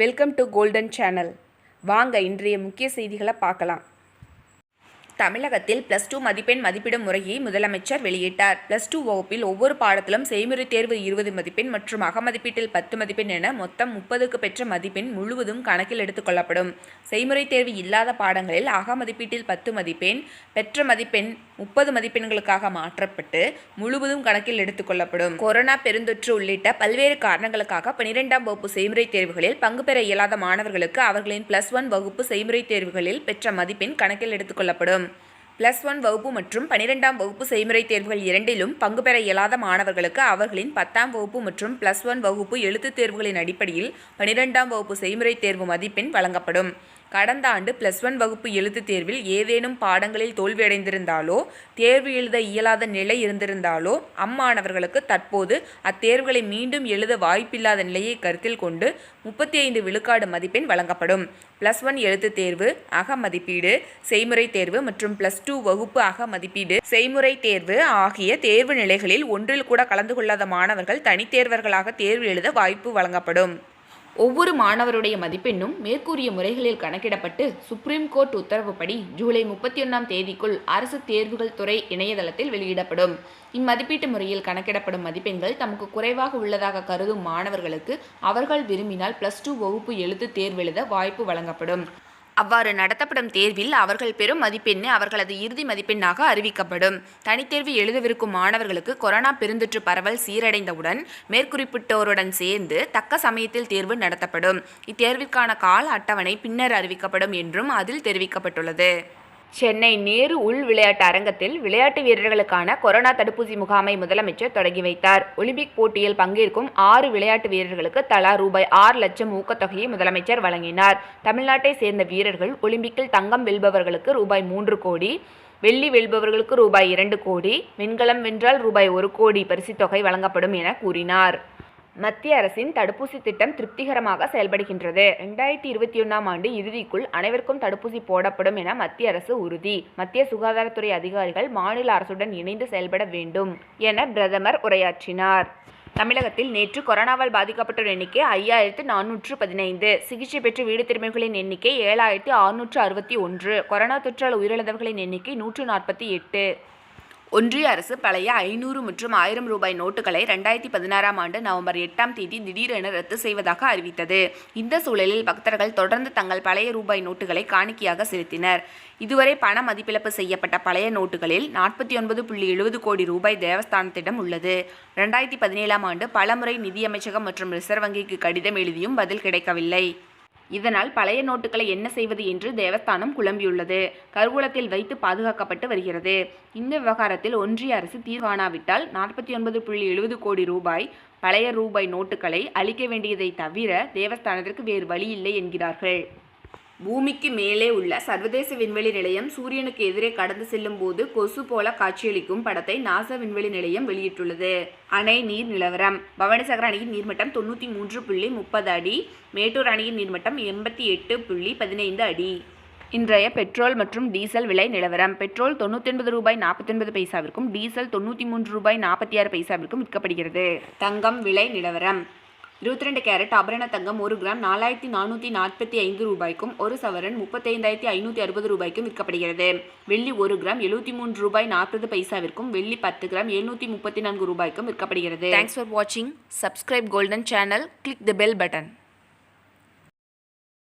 Welcome to golden channel. வாங்க இன்றைய முக்கிய செய்திகளை பார்க்கலாம். தமிழகத்தில் பிளஸ் டூ மதிப்பெண் மதிப்பிடும் முறையை முதலமைச்சர் வெளியிட்டார். பிளஸ் டூ வகுப்பில் ஒவ்வொரு பாடத்திலும் செய்முறை தேர்வு இருபது மதிப்பெண் மற்றும் அகமதிப்பீட்டில் பத்து மதிப்பெண் என மொத்தம் முப்பதுக்கு பெற்ற மதிப்பெண் முழுவதும் கணக்கில் எடுத்துக்கொள்ளப்படும் செய்முறை தேர்வு இல்லாத பாடங்களில் அகமதிப்பீட்டில் பத்து மதிப்பெண் பெற்ற மதிப்பெண் முப்பது மதிப்பெண்களுக்காக மாற்றப்பட்டு முழுவதும் கணக்கில் எடுத்துக்கொள்ளப்படும் கொரோனா பெருந்தொற்று உள்ளிட்ட பல்வேறு காரணங்களுக்காக பனிரெண்டாம் வகுப்பு செய்முறை தேர்வுகளில் பங்கு பெற இயலாத மாணவர்களுக்கு அவர்களின் பிளஸ் ஒன் வகுப்பு செய்முறை தேர்வுகளில் பெற்ற மதிப்பெண் கணக்கில் எடுத்துக்கொள்ளப்படும் பிளஸ் ஒன் வகுப்பு மற்றும் பனிரெண்டாம் வகுப்பு செய்முறை தேர்வுகள் இரண்டிலும் பங்கு பெற இயலாத மாணவர்களுக்கு அவர்களின் பத்தாம் வகுப்பு மற்றும் பிளஸ் ஒன் வகுப்பு எழுத்துத் தேர்வுகளின் அடிப்படையில் பனிரெண்டாம் வகுப்பு செய்முறை தேர்வு மதிப்பெண் வழங்கப்படும். கடந்த ஆண்டு பிளஸ் ஒன் வகுப்பு எழுத்துத் தேர்வில் ஏதேனும் பாடங்களில் தோல்வியடைந்திருந்தாலோ தேர்வு எழுத இயலாத நிலை இருந்திருந்தாலோ அம்மாணவர்களுக்கு தற்போது அத்தேர்வுகளை மீண்டும் எழுத வாய்ப்பில்லாத நிலையை கருத்தில் கொண்டு முப்பத்தி ஐந்து விழுக்காடு மதிப்பெண் வழங்கப்படும். பிளஸ் ஒன் எழுத்துத் தேர்வு அக மதிப்பீடு செய்முறை தேர்வு மற்றும் பிளஸ் டூ வகுப்பு அக மதிப்பீடு செய்முறை தேர்வு ஆகிய தேர்வு நிலைகளில் ஒன்றில் கூட கலந்து கொள்ளாத மாணவர்கள் தனித்தேர்வர்களாக தேர்வு எழுத வாய்ப்பு வழங்கப்படும். ஒவ்வொரு மாணவருடைய மதிப்பெண்ணும் மேற்கூறிய முறைகளில் கணக்கிடப்பட்டு சுப்ரீம் கோர்ட் உத்தரவுப்படி ஜூலை முப்பத்தி ஒன்றாம் தேதிக்குள் அரசு தேர்வுகள் துறை இணையதளத்தில் வெளியிடப்படும். இம்மதிப்பீட்டு முறையில் கணக்கிடப்படும் மதிப்பெண்கள் தமக்கு குறைவாக உள்ளதாக கருதும் மாணவர்களுக்கு அவர்கள் விரும்பினால் பிளஸ் டூ வகுப்பு எழுத்து தேர்வெழுத வாய்ப்பு வழங்கப்படும். அவ்வாறு நடத்தப்படும் தேர்வில் அவர்கள் பெறும் மதிப்பெண்ணே அவர்களது இறுதி மதிப்பெண்ணாக அறிவிக்கப்படும். தனித்தேர்வு எழுதவிருக்கும் மாணவர்களுக்கு கொரோனா பெருந்தொற்று பரவல் சீரடைந்தவுடன் மேற்குறிப்பிட்டோருடன் சேர்ந்து தக்க சமயத்தில் தேர்வு நடத்தப்படும். இத்தேர்விற்கான கால அட்டவணை பின்னர் அறிவிக்கப்படும் என்றும் அதில் தெரிவிக்கப்பட்டுள்ளது. சென்னை நேரு உள் விளையாட்டு அரங்கத்தில் விளையாட்டு வீரர்களுக்கான கொரோனா தடுப்பூசி முகாமை முதலமைச்சர் தொடங்கி வைத்தார். ஒலிம்பிக் போட்டியில் பங்கேற்கும் ஆறு விளையாட்டு வீரர்களுக்கு தலா ரூபாய் ஆறு லட்சம் ஊக்கத்தொகையை முதலமைச்சர் வழங்கினார். தமிழ்நாட்டை சேர்ந்த வீரர்கள் ஒலிம்பிக்கில் தங்கம் வெல்பவர்களுக்கு ரூபாய் மூன்று கோடி வெள்ளி வெல்பவர்களுக்கு ரூபாய் இரண்டு கோடி வெண்கலம் வென்றால் ரூபாய் ஒரு கோடி பரிசுத் தொகை வழங்கப்படும் என கூறினார். மத்திய அரசின் தடுப்பூசி திட்டம் திருப்திகரமாக செயல்படுகின்றது. ரெண்டாயிரத்தி இருபத்தி ஒன்றாம் ஆண்டு இறுதிக்குள் அனைவருக்கும் தடுப்பூசி போடப்படும் என மத்திய அரசு உறுதி. மத்திய சுகாதாரத்துறை அதிகாரிகள் மாநில அரசுடன் இணைந்து செயல்பட வேண்டும் என பிரதமர் உரையாற்றினார். தமிழகத்தில் நேற்று கொரோனாவால் பாதிக்கப்பட்டோர் எண்ணிக்கை ஐயாயிரத்து நானூற்று பதினைந்து. சிகிச்சை பெற்று வீடு திரும்பியவர்களின் எண்ணிக்கை ஏழாயிரத்து அறுநூற்று அறுபத்தி ஒன்று. கொரோனா தொற்றால் உயிரிழந்தவர்களின் எண்ணிக்கை நூற்று நாற்பத்தி எட்டு. ஒன்றிய அரசு பழைய ஐநூறு மற்றும் ஆயிரம் ரூபாய் நோட்டுகளை ரெண்டாயிரத்தி பதினாறாம் ஆண்டு நவம்பர் எட்டாம் தேதி திடீரென ரத்து செய்வதாக அறிவித்தது. இந்த சூழலில் பக்தர்கள் தொடர்ந்து தங்கள் பழைய ரூபாய் நோட்டுகளை காணிக்கையாக செலுத்தினர். இதுவரை பண மதிப்பிழப்பு செய்யப்பட்ட பழைய நோட்டுகளில் நாற்பத்தி ஒன்பது புள்ளி எழுபது கோடி ரூபாய் தேவஸ்தானத்திடம் உள்ளது. ரெண்டாயிரத்தி பதினேழாம் ஆண்டு பலமுறை நிதியமைச்சகம் மற்றும் ரிசர்வ் வங்கிக்கு கடிதம் எழுதியும் பதில் கிடைக்கவில்லை. இதனால் பழைய நோட்டுகளை என்ன செய்வது என்று தேவஸ்தானம் குழம்பியுள்ளது. கருவூலத்தில் வைத்து பாதுகாக்கப்பட்டு வருகிறது. இந்த விவகாரத்தில் ஒன்றிய அரசு தீர்வு காணாவிட்டால் நாற்பத்தி ஒன்பது புள்ளி எழுபது கோடி ரூபாய் பழைய ரூபாய் நோட்டுகளை அளிக்க வேண்டியதை தவிர தேவஸ்தானத்திற்கு வேறு வழி இல்லை என்கிறார்கள். பூமிக்கு மேலே உள்ள சர்வதேச விண்வெளி நிலையம் சூரியனுக்கு எதிரே கடந்து செல்லும் போது கொசு போல காட்சியளிக்கும் படத்தை நாசா விண்வெளி நிலையம் வெளியிட்டுள்ளது. அணை நீர் நிலவரம். பவானிசாகர் அணையின் நீர்மட்டம் தொண்ணூற்றி மூன்று புள்ளி முப்பது அடி. மேட்டூர் அணையின் நீர்மட்டம் எண்பத்தி எட்டு புள்ளி பதினைந்து அடி. இன்றைய பெட்ரோல் மற்றும் டீசல் விலை நிலவரம். பெட்ரோல் தொண்ணூற்றி ஒன்பது ரூபாய் நாற்பத்தொன்பது பைசாவிற்கும் டீசல் தொண்ணூற்றி மூன்று ரூபாய் நாற்பத்தி ஆறு பைசாவிற்கும் விற்கப்படுகிறது. தங்கம் விலை நிலவரம். இருபத்தி ரெண்டு கேரட் ஆபரண தங்கம் ஒரு கிராம் நாலாயிரத்தி நானூற்றி நாற்பத்தி ஐந்து ரூபாய்க்கும் ஒரு சவரன் முப்பத்தைந்தாயிரத்தி ஐநூற்றி அறுபது ரூபாய்க்கும் விற்கப்படுகிறது. வெள்ளி ஒரு கிராம் எழுபத்தி மூன்று ரூபாய் நாற்பது பைசாவிற்கும் வெள்ளி பத்து கிராம் எழுநூற்றி முப்பத்தி நான்கு ரூபாய்க்கும் விற்கப்படுகிறது. தேங்க்ஸ் ஃபார் வாட்சிங் subscribe golden channel click the bell button